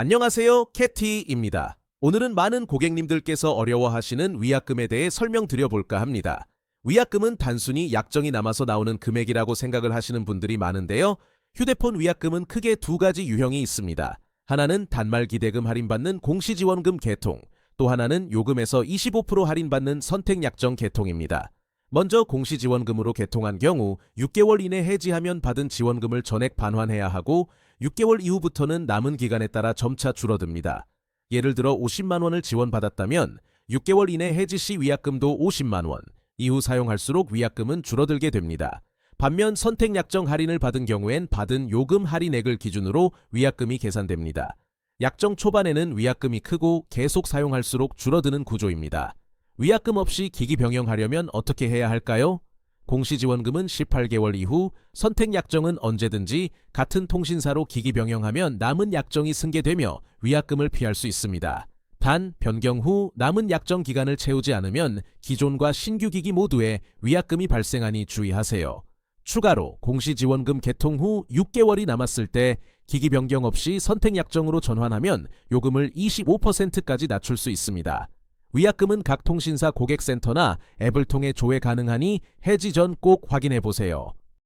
안녕하세요. 캐티입니다. 오늘은 많은 고객님들께서 어려워하시는 위약금에 대해 설명드려 볼까 합니다. 위약금은 단순히 약정이 남아서 나오는 금액이라고 생각을 하시는 분들이 많은데요. 휴대폰 위약금은 크게 두 가지 유형이 있습니다. 하나는 단말 기대금 할인받는 공시지원금 계통, 또 하나는 요금에서 25% 할인받는 선택약정 계통입니다. 먼저 공시지원금으로 개통한 경우 6개월 이내 해지하면 받은 지원금을 전액 반환해야 하고 6개월 이후부터는 남은 기간에 따라 점차 줄어듭니다. 예를 들어 50만 원을 지원받았다면 6개월 이내 해지 시 위약금도 50만 원, 이후 사용할수록 위약금은 줄어들게 됩니다. 반면 선택 약정 할인을 받은 경우엔 받은 요금 할인액을 기준으로 위약금이 계산됩니다. 약정 초반에는 위약금이 크고 계속 사용할수록 줄어드는 구조입니다. 위약금 없이 기기 병영하려면 어떻게 해야 할까요? 공시지원금은 18개월 이후, 선택 약정은 언제든지 같은 통신사로 기기 병영하면 남은 약정이 승계되며 위약금을 피할 수 있습니다. 단, 변경 후 남은 약정 기간을 채우지 않으면 기존과 신규 기기 모두에 위약금이 발생하니 주의하세요. 추가로 공시지원금 개통 후 6개월이 남았을 때 기기 변경 없이 선택 약정으로 전환하면 요금을 25%까지 낮출 수 있습니다. 위약금은 각 통신사 고객센터나 앱을 통해 조회 가능하니 해지 전 꼭 확인해 보세요.